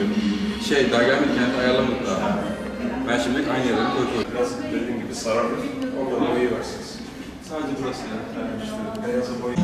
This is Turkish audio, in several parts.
diyorum. Şey daha gelmedi kendi ayarlamadı daha. Ben şimdi aynı yerlere koyuyorum. Biraz dediğim gibi sararır. Ondan boyayıversiniz. Sadece burası yani. Yani işte beyaza boy.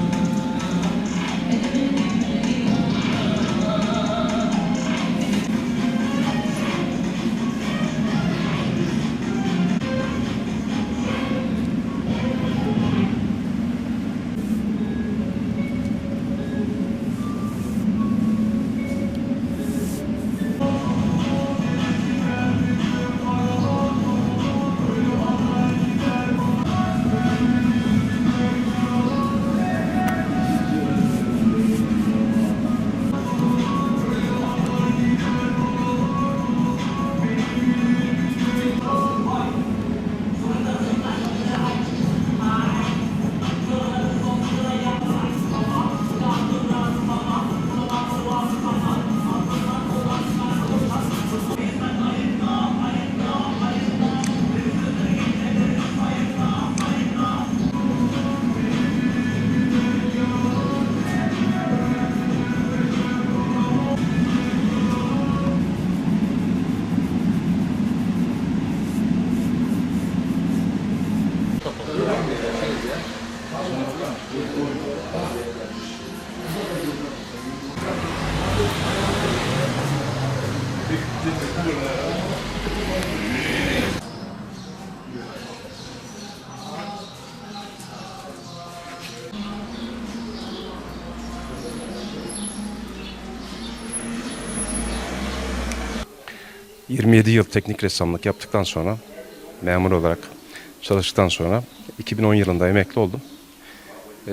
27 yıl teknik ressamlık yaptıktan sonra memur olarak çalıştıktan sonra 2010 yılında emekli oldum. Ee,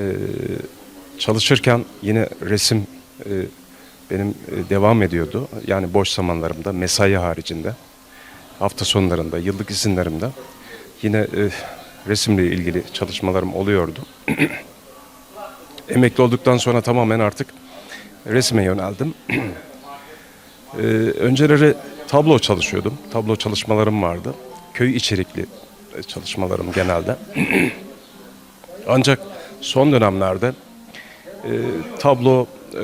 çalışırken yine resim e, benim e, devam ediyordu. Yani boş zamanlarımda, mesai haricinde, hafta sonlarında, yıllık izinlerimde yine e, resimle ilgili çalışmalarım oluyordu. Emekli olduktan sonra tamamen artık resme yöneldim. Ee, önceleri tablo çalışıyordum. Tablo çalışmalarım vardı. Köy içerikli çalışmalarım genelde. Ancak son dönemlerde e, tablo e,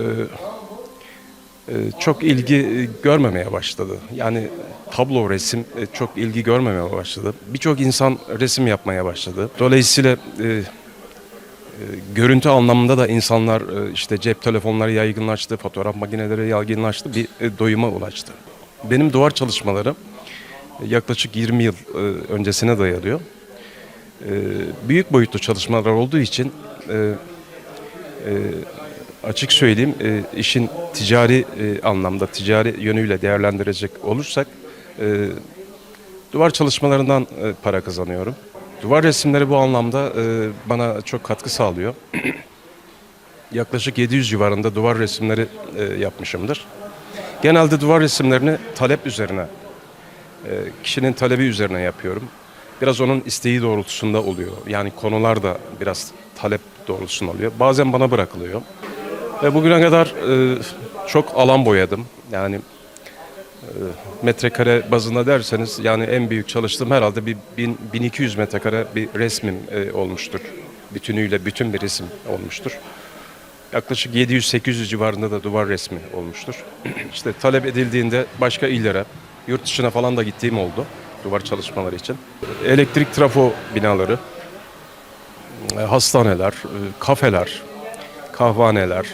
e, çok ilgi görmemeye başladı. Yani tablo resim e, çok ilgi görmemeye başladı. Birçok insan resim yapmaya başladı. Dolayısıyla e, e, görüntü anlamında da insanlar e, işte cep telefonları yaygınlaştı, fotoğraf makineleri yaygınlaştı, bir e, doyuma ulaştı. Benim duvar çalışmaları e, yaklaşık 20 yıl öncesine dayanıyor. Büyük boyutlu çalışmalar olduğu için e, e, açık söyleyeyim e, işin ticari e, anlamda, ticari yönüyle değerlendirecek olursak e, duvar çalışmalarından e, para kazanıyorum. Duvar resimleri bu anlamda e, bana çok katkı sağlıyor. Yaklaşık 700 civarında duvar resimleri e, yapmışımdır. Genelde duvar resimlerini talep üzerine, e, kişinin talebi üzerine yapıyorum. Biraz onun isteği doğrultusunda oluyor. Yani konular da biraz talep doğrultusunda oluyor. Bazen bana bırakılıyor. Ve bugüne kadar e, çok alan boyadım. Yani metrekare bazında derseniz yani en büyük çalıştığım herhalde bir 1000 1200 metrekare bir resmim e, olmuştur. Bütünüyle bütün bir resim olmuştur. Yaklaşık 700-800 civarında da duvar resmi olmuştur. İşte talep edildiğinde başka illere, yurt dışına falan da gittiğim oldu duvar çalışmaları için. Elektrik trafo binaları, e, hastaneler, e, kafeler, kahvaneler,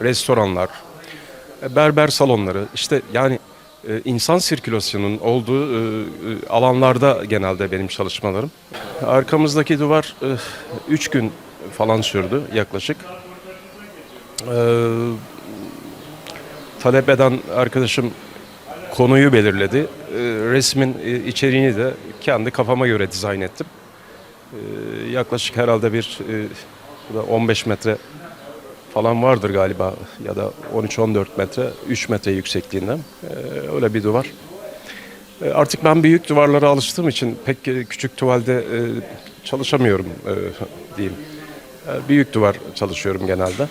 restoranlar, e, berber salonları işte yani e, insan sirkülasyonunun olduğu e, e, alanlarda genelde benim çalışmalarım. Arkamızdaki duvar 3 gün falan sürdü yaklaşık. E, Talep eden arkadaşım konuyu belirledi. E, Resmin e, içeriğini de kendi kafama göre dizayn ettim. E, Yaklaşık herhalde bir e, bu da 15 metre falan vardır galiba ya da 13-14 metre, 3 metre yüksekliğinde Ee, öyle bir duvar. Ee, artık ben büyük duvarlara alıştığım için pek küçük tuvalde e, çalışamıyorum e, diyeyim. Büyük duvar çalışıyorum genelde.